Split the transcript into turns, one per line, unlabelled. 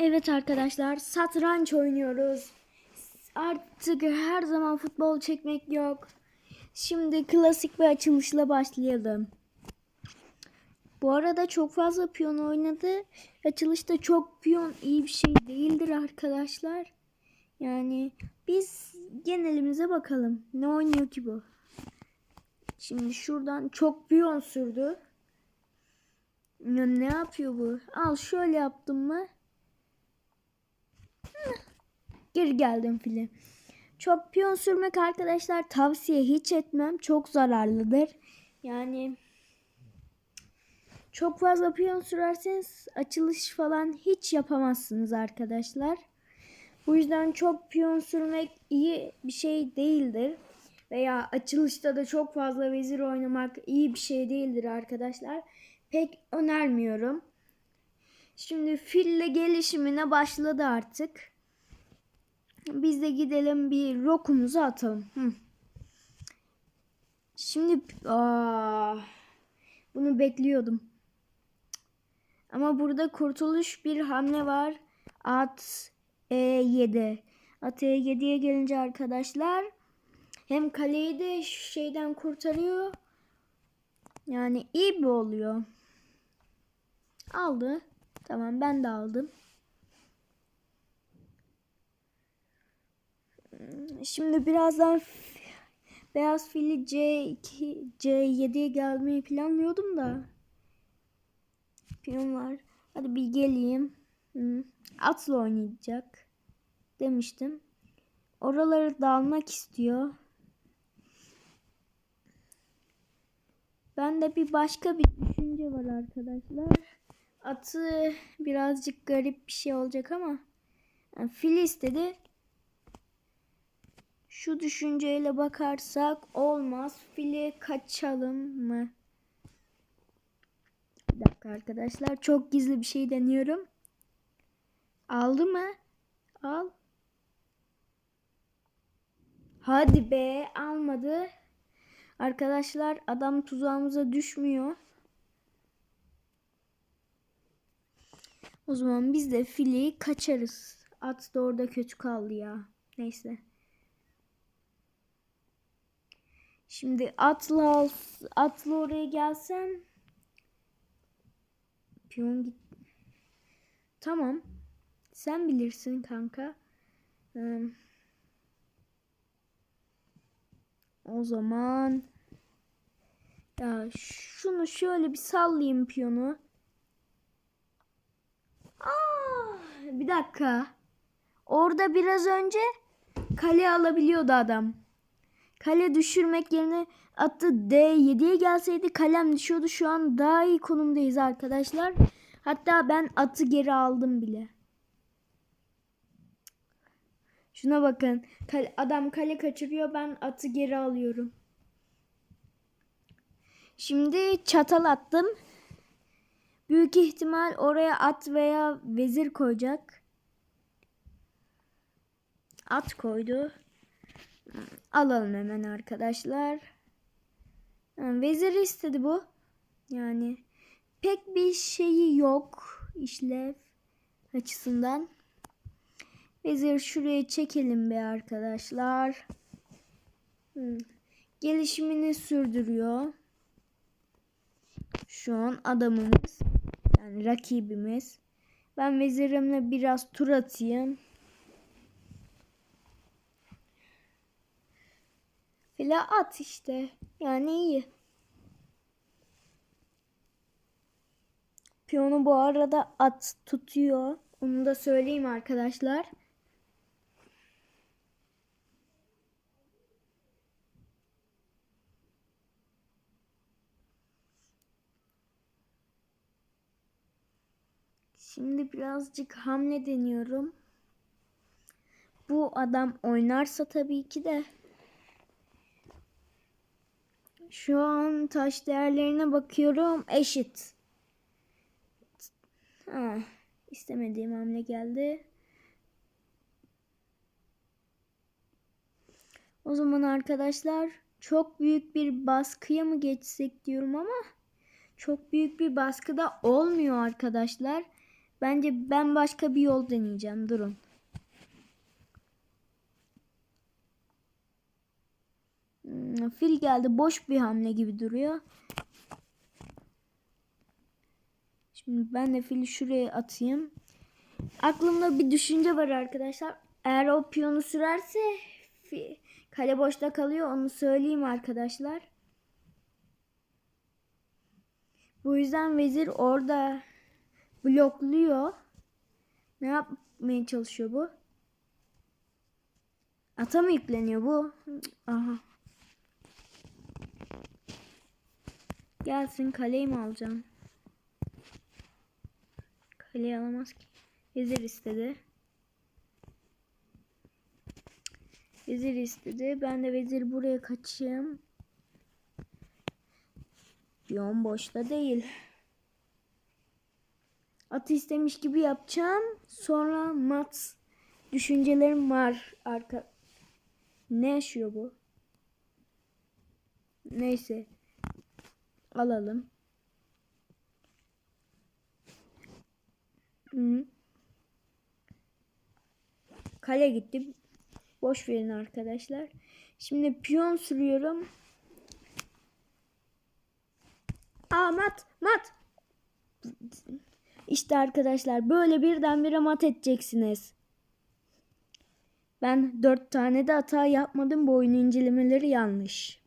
Evet arkadaşlar satranç oynuyoruz. Artık her zaman futbol çekmek yok. Şimdi klasik bir açılışla başlayalım. Bu arada çok fazla piyon oynadı. Açılışta çok piyon iyi bir şey değildir arkadaşlar. Yani biz genelimize bakalım. Ne oynuyor ki bu? Şimdi şuradan çok piyon sürdü. Ne yapıyor bu? Al şöyle yaptım mı? Geri geldim file. Çok piyon sürmek arkadaşlar tavsiye hiç etmem. Çok zararlıdır. Yani çok fazla piyon sürerseniz açılış falan hiç yapamazsınız arkadaşlar. Bu yüzden çok piyon sürmek iyi bir şey değildir. Veya açılışta da çok fazla vezir oynamak iyi bir şey değildir arkadaşlar. Pek önermiyorum. Şimdi fille gelişimine başladı artık. Biz de gidelim bir rokumuzu atalım. Hı. Şimdi aa, bunu bekliyordum. Ama burada kurtuluş bir hamle var. At E7. At E7'ye gelince arkadaşlar hem kaleyi de şeyden kurtarıyor. Yani iyi bir oluyor. Aldı. Tamam ben de aldım. Şimdi birazdan beyaz fili C2 C7'ye gelmeyi planlıyordum da. Piyon var. Hadi bir geleyim. Atla oynayacak demiştim. Oraları dalmak istiyor. Ben de bir başka bir düşünce var arkadaşlar. Atı birazcık garip bir şey olacak ama yani fil istedi. Şu düşünceyle bakarsak olmaz. Fili kaçalım mı? Bir dakika arkadaşlar. Çok gizli bir şey deniyorum. Aldı mı? Al. Hadi be almadı. Arkadaşlar adam tuzağımıza düşmüyor. O zaman biz de fili kaçarız. At da orada kötü kaldı ya. Neyse. Şimdi atla atla oraya gelsen piyon git. Tamam. Sen bilirsin kanka. O zaman ya şunu şöyle bir sallayayım piyonu. Aa, bir dakika. Orada biraz önce kale alabiliyordu adam. Kale düşürmek yerine attı D7'ye gelseydi kalem düşüyordu. Şu an daha iyi konumdayız arkadaşlar. Hatta ben atı geri aldım bile. Şuna bakın. Kale- adam kale kaçırıyor. Ben atı geri alıyorum. Şimdi çatal attım. Büyük ihtimal oraya at veya vezir koyacak. At koydu. Alalım hemen arkadaşlar. Vezir istedi bu. Yani pek bir şeyi yok işlev açısından. Vezir şuraya çekelim be arkadaşlar. Hı. Gelişimini sürdürüyor. Şu an adamımız yani rakibimiz. Ben vezirimle biraz tur atayım. Fila at işte. Yani iyi. Piyonu bu arada at tutuyor. Onu da söyleyeyim arkadaşlar. Şimdi birazcık hamle deniyorum. Bu adam oynarsa tabii ki de şu an taş değerlerine bakıyorum. Eşit. Ha, istemediğim hamle geldi. O zaman arkadaşlar çok büyük bir baskıya mı geçsek diyorum ama çok büyük bir baskıda olmuyor arkadaşlar. Bence ben başka bir yol deneyeceğim. Durun. Fil geldi. Boş bir hamle gibi duruyor. Şimdi ben de fili şuraya atayım. Aklımda bir düşünce var arkadaşlar. Eğer o piyonu sürerse kale boşta kalıyor. Onu söyleyeyim arkadaşlar. Bu yüzden vezir orada blokluyor. Ne yapmaya çalışıyor bu? Ata mı yükleniyor bu? Aha. Gelsin kaleyi mi alacağım? Kaleyi alamaz ki. Vezir istedi. Vezir istedi. Ben de vezir buraya kaçayım. Piyon boşta değil. Atı istemiş gibi yapacağım. Sonra mat düşüncelerim var arka. Ne yaşıyor bu? Neyse. Alalım. Hı. Kale gitti. Boş verin arkadaşlar. Şimdi piyon sürüyorum. Aa mat mat. İşte arkadaşlar böyle birdenbire mat edeceksiniz. Ben dört tane de hata yapmadım. Bu oyun incelemeleri yanlış.